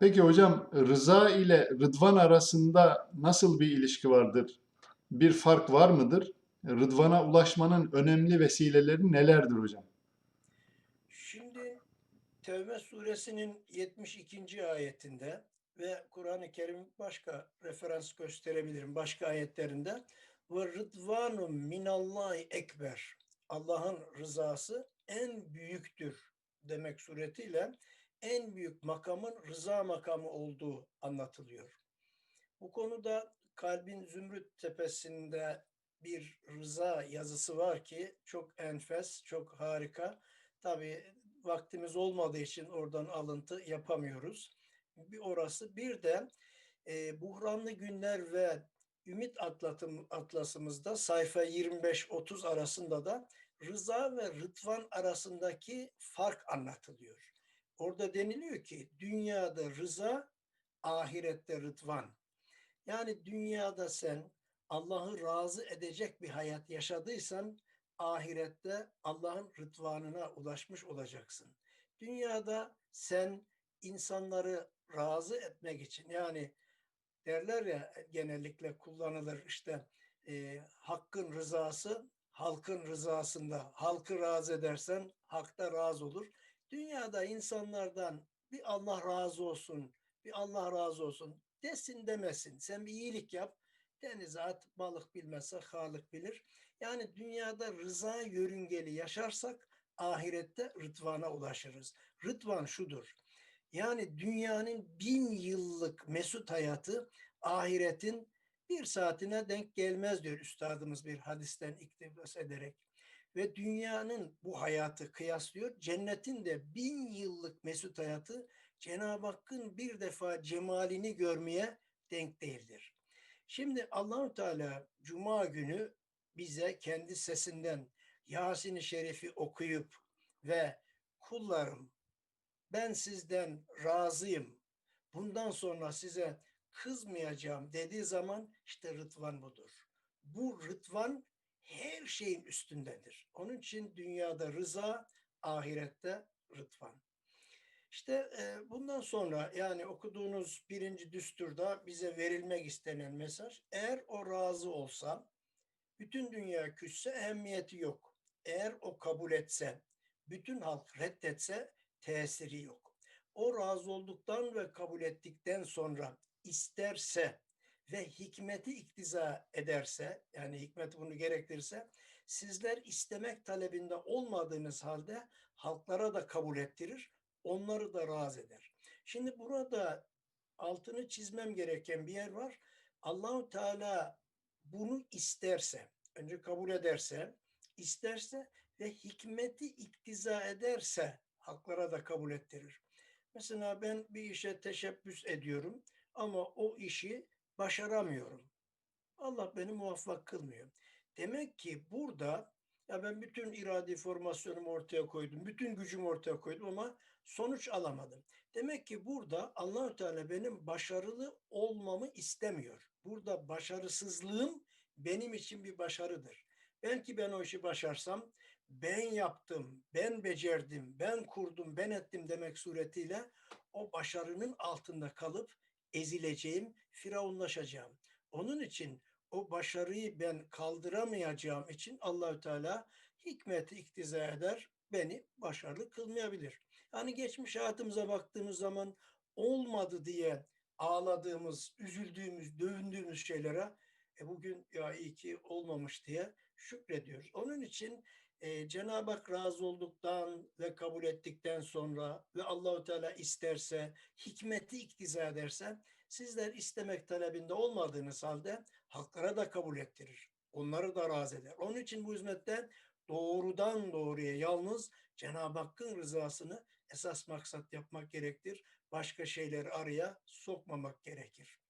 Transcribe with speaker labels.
Speaker 1: Peki hocam rıza ile rıdvan arasında nasıl bir ilişki vardır? Bir fark var mıdır? Rıdvana ulaşmanın önemli vesileleri nelerdir hocam?
Speaker 2: Şimdi Tevbe suresinin 72. ayetinde ve Kur'an-ı Kerim başka referans gösterebilirim başka ayetlerinde ve rıdvanun minallahi ekber. Allah'ın rızası en büyüktür demek suretiyle en büyük makamın rıza makamı olduğu anlatılıyor. Bu konuda Kalbin Zümrüt Tepesi'nde bir rıza yazısı var ki çok enfes, çok harika. Tabii vaktimiz olmadığı için oradan alıntı yapamıyoruz. Bir orası. Bir de e, buhranlı günler ve ümit atlatım, atlasımızda sayfa 25-30 arasında da rıza ve rıdvan arasındaki fark anlatılıyor. Orada deniliyor ki dünyada rıza, ahirette rıdvan. Yani dünyada sen Allah'ı razı edecek bir hayat yaşadıysan ahirette Allah'ın rıdvanına ulaşmış olacaksın. Dünyada sen insanları razı etmek için yani derler ya genellikle kullanılır işte e, hakkın rızası halkın rızasında halkı razı edersen hakta razı olur. Dünyada insanlardan bir Allah razı olsun, bir Allah razı olsun desin demesin. Sen bir iyilik yap. Denize at, balık bilmezse Halık bilir. Yani dünyada rıza yörüngeli yaşarsak ahirette rıdvana ulaşırız. Rıdvan şudur. Yani dünyanın bin yıllık mesut hayatı ahiretin bir saatine denk gelmez diyor üstadımız bir hadisten iktibas ederek. Ve dünyanın bu hayatı kıyaslıyor. Cennetin de bin yıllık mesut hayatı Cenab-ı Hakk'ın bir defa cemalini görmeye denk değildir. Şimdi Allahu Teala Cuma günü bize kendi sesinden Yasin-i Şerif'i okuyup ve kullarım ben sizden razıyım. Bundan sonra size kızmayacağım dediği zaman işte rıtvan budur. Bu rıtvan her şeyin üstündedir. Onun için dünyada rıza, ahirette rıtvan. İşte e, bundan sonra yani okuduğunuz birinci düsturda bize verilmek istenen mesaj eğer o razı olsa bütün dünya küsse ehemmiyeti yok. Eğer o kabul etse bütün halk reddetse tesiri yok. O razı olduktan ve kabul ettikten sonra isterse ve hikmeti iktiza ederse yani hikmet bunu gerektirirse sizler istemek talebinde olmadığınız halde halklara da kabul ettirir onları da razı eder. Şimdi burada altını çizmem gereken bir yer var. Allahu Teala bunu isterse, önce kabul ederse, isterse ve hikmeti iktiza ederse haklara da kabul ettirir. Mesela ben bir işe teşebbüs ediyorum ama o işi başaramıyorum. Allah beni muvaffak kılmıyor. Demek ki burada ya ben bütün iradi formasyonumu ortaya koydum, bütün gücümü ortaya koydum ama sonuç alamadım. Demek ki burada Allahü Teala benim başarılı olmamı istemiyor. Burada başarısızlığım benim için bir başarıdır. Belki ben o işi başarsam ben yaptım, ben becerdim, ben kurdum, ben ettim demek suretiyle o başarının altında kalıp ezileceğim, firavunlaşacağım. Onun için o başarıyı ben kaldıramayacağım için Allahü Teala hikmeti iktiza eder, beni başarılı kılmayabilir. Yani geçmiş hayatımıza baktığımız zaman olmadı diye ağladığımız, üzüldüğümüz, dövündüğümüz şeylere e bugün ya iyi ki olmamış diye şükrediyoruz. Onun için e, Cenab-ı Hak razı olduktan ve kabul ettikten sonra ve Allahu Teala isterse, hikmeti iktiza ederse sizler istemek talebinde olmadığınız halde halklara da kabul ettirir. Onları da razı eder. Onun için bu hizmetten doğrudan doğruya yalnız Cenab-ı Hakk'ın rızasını esas maksat yapmak gerektir. Başka şeyleri araya sokmamak gerekir.